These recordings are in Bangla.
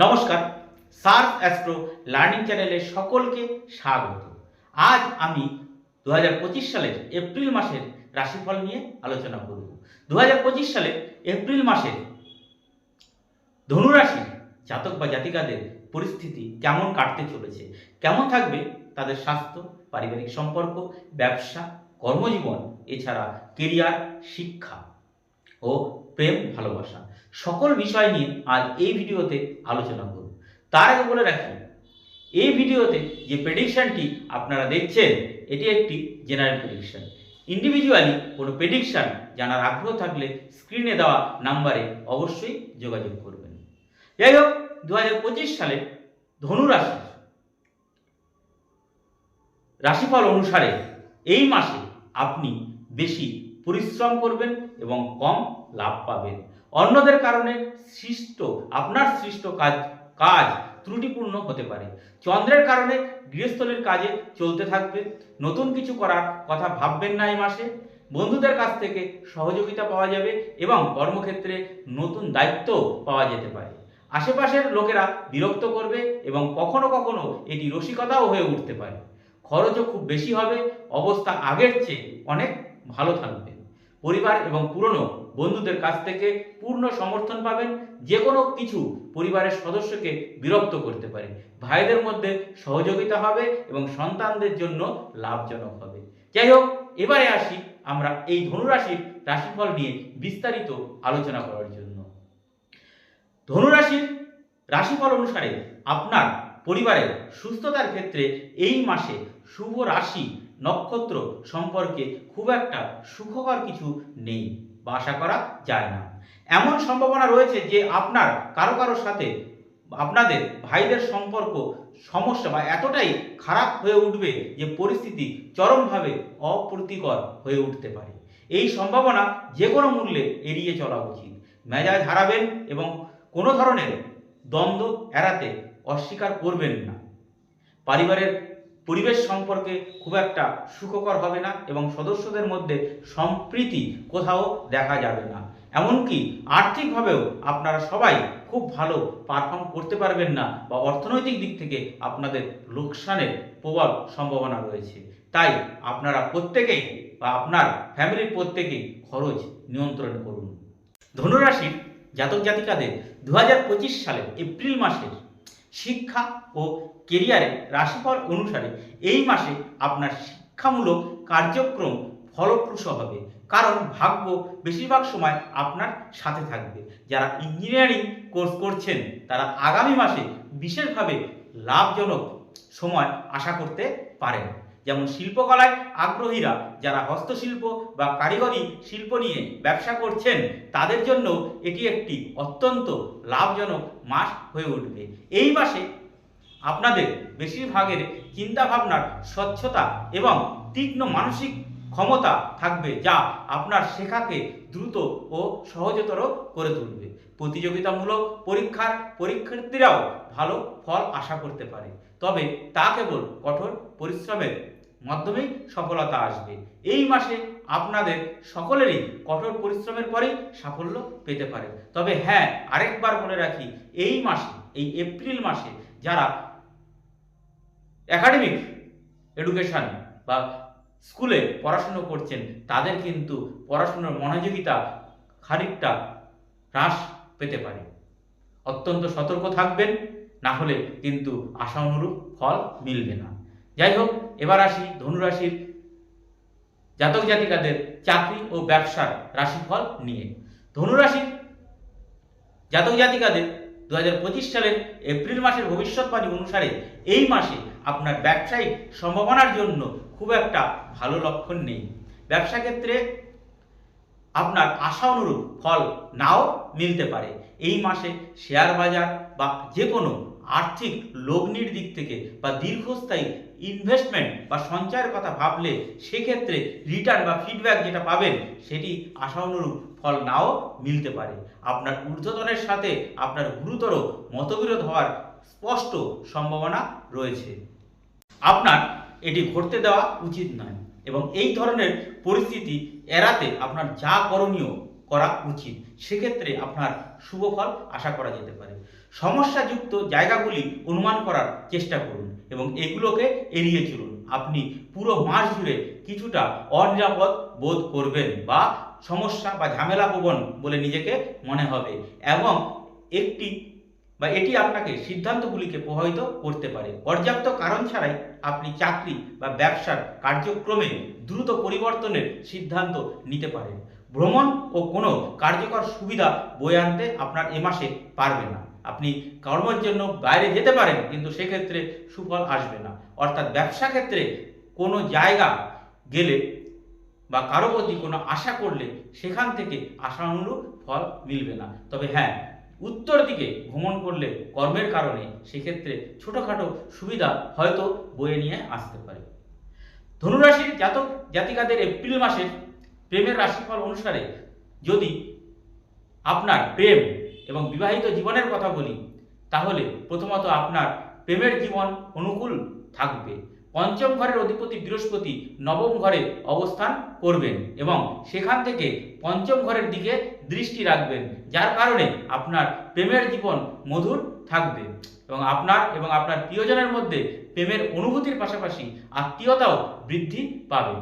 নমস্কার সার্চ অ্যাস্ট্রো লার্নিং চ্যানেলে সকলকে স্বাগত। আজ আমি দু হাজার পঁচিশ সালের এপ্রিল মাসের রাশিফল নিয়ে আলোচনা করব। দু হাজার পঁচিশ সালের এপ্রিল মাসের ধনুরাশির জাতক বা জাতিকাদের পরিস্থিতি কেমন কাটতে চলেছে, কেমন থাকবে তাদের স্বাস্থ্য, পারিবারিক সম্পর্ক, ব্যবসা, কর্মজীবন, এছাড়া কেরিয়ার শিক্ষা ও প্রেম ভালোবাসা। সকল বিষয় নিয়ে আজ এই ভিডিওতে আলোচনা করব। তার আগে বলে রাখি, এই ভিডিওতে যে প্রেডিকশানটি আপনারা দেখছেন, এটি একটি জেনারেল প্রেডিকশন ইন্ডিভিজুয়ালি কোনো প্রেডিকশন জানার আগ্রহ থাকলে স্ক্রিনে দেওয়া নাম্বারে অবশ্যই যোগাযোগ করবেন। যাই হোক দু হাজার পঁচিশ সালে ধনুরাশি রাশিফল অনুসারে এই মাসে আপনি বেশি পরিশ্রম করবেন এবং কম লাভ পাবেন। অন্যদের কারণে সৃষ্ট, আপনার সৃষ্ট কাজ কাজ ত্রুটিপূর্ণ হতে পারে। চন্দ্রের কারণে গৃহস্থলীর কাজে চলতে থাকবে। নতুন কিছু করার কথা ভাববেন না এই মাসে। বন্ধুদের কাছ থেকে সহযোগিতা পাওয়া যাবে এবং কর্মক্ষেত্রে নতুন দায়িত্ব পাওয়া যেতে পারে। আশেপাশের লোকেরা বিরক্ত করবে এবং কখনো কখনো এটি রসিকতাও হয়ে উঠতে পারে। খরচও খুব বেশি হবে, অবস্থা আগের চেয়ে অনেক ভালো থাকবে। পরিবার এবং পুরনো বন্ধুদের কাছ থেকে পূর্ণ সমর্থন পাবেন যে কোনো কিছু পরিবারের সদস্যকে বিরক্ত করতে পারে। ভাইদের মধ্যে সহযোগিতা হবে এবং সন্তানদের জন্য লাভজনক হবে। যাই হোক, এবারে আসি আমরা এই ধনুরাশির রাশিফল নিয়ে বিস্তারিত আলোচনা করার জন্য। ধনুরাশির রাশিফল অনুসারে আপনার পরিবারের সুস্থতার ক্ষেত্রে এই মাসে শুভ রাশি নক্ষত্র সম্পর্কে খুব একটা সুখকর কিছু নেই। বা আশা করা যায় না। এমন সম্ভাবনা রয়েছে যে আপনার কারও কারোর সাথে আপনাদের ভাইদের সম্পর্ক সমস্যা বা এতটাই খারাপ হয়ে উঠবে যে পরিস্থিতি চরমভাবে অপ্রীতিকর হয়ে উঠতে পারে। এই সম্ভাবনা যে কোনো মূল্যে এড়িয়ে চলা উচিত। মেজাজ হারাবেন এবং কোনো ধরনের দ্বন্দ্ব এড়াতে অস্বীকার করবেন না। পারিবারের পরিবেশ সম্পর্কে খুব একটা সুখকর হবে না এবং সদস্যদের মধ্যে সম্প্রীতি কোথাও দেখা যাবে না। এমনকি আর্থিকভাবেও আপনারা সবাই খুব ভালো পারফর্ম করতে পারবেন না বা অর্থনৈতিক দিক থেকে আপনাদের লোকসানের প্রবল সম্ভাবনা রয়েছে। তাই আপনারা প্রত্যেকেই বা আপনার ফ্যামিলির প্রত্যেকেই খরচ নিয়ন্ত্রণ করুন। ধনুরাশির জাতক জাতিকাদের দু সালের এপ্রিল মাসের শিক্ষা ও কেরিয়ারে রাশিফল অনুসারে এই মাসে আপনার শিক্ষামূলক কার্যক্রম ফলপ্রসূ হবে। কারণ ভাগ্য বেশিরভাগ সময় আপনার সাথে থাকবে। যারা ইঞ্জিনিয়ারিং কোর্স করছেন, তারা আগামী মাসে বিশেষভাবে লাভজনক সময় আশা করতে পারেন। যেমন শিল্পকলায় আগ্রহীরা যারা হস্তশিল্প বা কারিগরি শিল্প নিয়ে ব্যবসা করছেন, তাদের জন্য এটি একটি অত্যন্ত লাভজনক মাস হয়ে উঠবে। এই মাসে আপনাদের বেশিরভাগের চিন্তাভাবনার স্বচ্ছতা এবং তীক্ষ্ণ মানসিক ক্ষমতা থাকবে যা আপনার শেখাকে দ্রুত ও সহজতর করে তুলবে। প্রতিযোগিতামূলক পরীক্ষার পরীক্ষার্থীরাও ভালো ফল আশা করতে পারে। তবে তা কেবল কঠোর পরিশ্রমের মাধ্যমেই সফলতা আসবে। এই মাসে আপনাদের সকলেরই কঠোর পরিশ্রমের পরেই সাফল্য পেতে পারে। তবে হ্যাঁ আরেকবার বলে রাখি, এই মাসে, এই এপ্রিল মাসে যারা একাডেমিক এডুকেশন বা স্কুলে পড়াশুনো করছেন, তাদের কিন্তু পড়াশুনোর মনোযোগিতা খানিকটা হ্রাস পেতে পারে। অত্যন্ত সতর্ক থাকবেন, না হলে কিন্তু আশা অনুরূপ ফল মিলবে না। যাই হোক, এবার আসি ধনুরাশির জাতক জাতিকাদের চাকরি ও ব্যবসার রাশিফল নিয়ে। ধনুরাশির জাতক জাতিকাদের দু হাজার পঁচিশ সালের এপ্রিল মাসের ভবিষ্যৎবাণী অনুসারে এই মাসে আপনার ব্যবসায়িক সম্ভাবনার জন্য খুব একটা ভালো লক্ষণ নেই। ব্যবসা ক্ষেত্রে আপনার আশা অনুরূপ ফল নাও মিলতে পারে। এই মাসে শেয়ার বাজার বা যে কোনো আর্থিক লগ্নির দিক থেকে বা দীর্ঘস্থায়ী ইনভেস্টমেন্ট বা সঞ্চয়ের কথা ভাবলে সেক্ষেত্রে রিটার্ন বা ফিডব্যাক যেটা পাবেন, সেটি আশা অনুরূপ ফল নাও মিলতে পারে। আপনার ঊর্ধ্বতনের সাথে আপনার গুরুতর মতবিরোধ হওয়ার স্পষ্ট সম্ভাবনা রয়েছে। আপনার এটি ঘটতে দেওয়া উচিত নয় এবং এই ধরনের পরিস্থিতি এড়াতে আপনার যা করণীয় করা উচিত, সেক্ষেত্রে আপনার শুভ ফল আশা করা যেতে পারে। সমস্যাযুক্ত জায়গাগুলি অনুমান করার চেষ্টা করুন এবং এগুলোকে এড়িয়ে চলুন। আপনি পুরো মাস জুড়ে কিছুটা অনিরাপদ বোধ করবেন বা সমস্যা বা ঝামেলা প্রবণ বলে নিজেকে মনে হবে এবং একটি বা এটি আপনাকে সিদ্ধান্তগুলিকে প্রভাবিত করতে পারে। পর্যাপ্ত কারণ ছাড়াই আপনি চাকরি বা ব্যবসার কার্যক্রমে দ্রুত পরিবর্তনের সিদ্ধান্ত নিতে পারেন। ভ্রমণ ও কোনো কার্যকর সুবিধা বয়ে আনতে আপনার এ মাসে পারবে না। আপনি কর্মের জন্য বাইরে যেতে পারেন কিন্তু সেক্ষেত্রে সুফল আসবে না। অর্থাৎ ব্যবসা ক্ষেত্রে কোনো জায়গা গেলে বা কারও প্রতি কোনো আশা করলে সেখান থেকে আশানুরূপ ফল মিলবে না। তবে হ্যাঁ উত্তর দিকে ভ্রমণ করলে কর্মের কারণে সেক্ষেত্রে ছোটোখাটো সুবিধা হয়তো বয়ে নিয়ে আসতে পারে। ধনুরাশির জাতক জাতিকাদের এপ্রিল মাসের প্রেমের রাশিফল অনুসারে যদি আপনার প্রেম এবং বিবাহিত জীবনের কথা বলি, তাহলে প্রথমত আপনার প্রেমের জীবন অনুকূল থাকবে। পঞ্চম ঘরের অধিপতি বৃহস্পতি নবম ঘরে অবস্থান করবেন এবং সেখান থেকে পঞ্চম ঘরের দিকে দৃষ্টি রাখবেন, যার কারণে আপনার প্রেমের জীবন মধুর থাকবে এবং আপনার এবং আপনার প্রিয়জনের মধ্যে প্রেমের অনুভূতির পাশাপাশি আত্মীয়তাও বৃদ্ধি পাবে।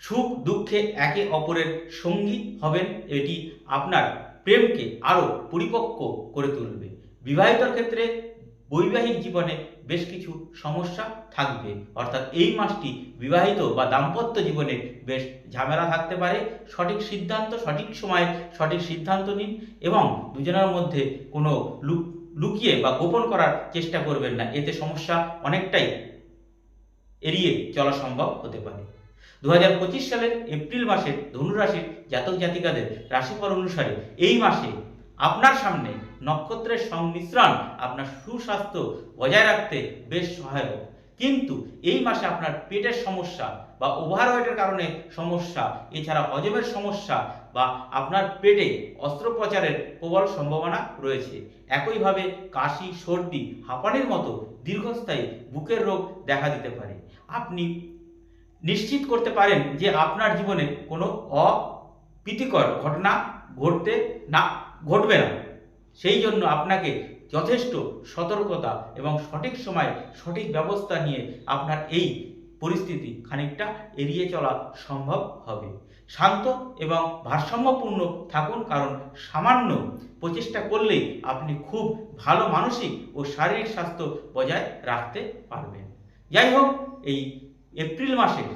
সুখ দুঃখে একে অপরের সঙ্গী হবেন, এটি আপনার প্রেমকে আরও পরিপক্ক করে তুলবে। বিবাহিতর ক্ষেত্রে বৈবাহিক জীবনে বেশ কিছু সমস্যা থাকবে। অর্থাৎ এই মাসটি বিবাহিত বা দাম্পত্য জীবনে বেশ ঝামেলা থাকতে পারে। সঠিক সিদ্ধান্ত, সঠিক সময়ে সঠিক সিদ্ধান্ত নিন এবং দুজনের মধ্যে কোনো লুক লুকিয়ে বা গোপন করার চেষ্টা করবেন না। এতে সমস্যা অনেকটাই এড়িয়ে চলা সম্ভব হতে পারে। দু হাজার পঁচিশ সালের এপ্রিল মাসে ধনুরাশির জাতক জাতিকাদের রাশিফল অনুসারে এই মাসে আপনার সামনে নক্ষত্রের সংমিশ্রণ আপনার সুস্বাস্থ্য বজায় রাখতে বেশ সহায়ক কিন্তু এই মাসে আপনার পেটের সমস্যা বা ওভারওয়েটের কারণে সমস্যা, এছাড়া হজমের সমস্যা বা আপনার পেটে অস্ত্রোপচারের প্রবল সম্ভাবনা রয়েছে। একইভাবে কাশি, সর্দি, হাঁপানির মতো দীর্ঘস্থায়ী বুকের রোগ দেখা দিতে পারে। আপনি নিশ্চিত করতে পারেন যে আপনার জীবনে কোনো অপ্রীতিকর ঘটনা ঘটতে না ঘটবে না। সেই জন্য আপনাকে যথেষ্ট সতর্কতা এবং সঠিক সময়ে সঠিক ব্যবস্থা নিয়ে আপনার এই পরিস্থিতি খানিকটা এড়িয়ে চলা সম্ভব হবে। শান্ত এবং ভারসাম্যপূর্ণ থাকুন, কারণ সামান্য প্রচেষ্টা করলেই আপনি খুব ভালো মানসিক ও শারীরিক স্বাস্থ্য বজায় রাখতে পারবেন। যাই হোক, এই এপ্রিল মাসের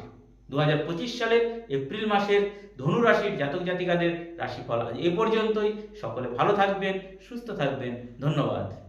দু হাজার পঁচিশ সালের এপ্রিল মাসের ধনু রাশির জাতক জাতিকাদের রাশিফল। আজ এ পর্যন্তই। সকলে ভালো থাকবেন, সুস্থ থাকবেন। ধন্যবাদ।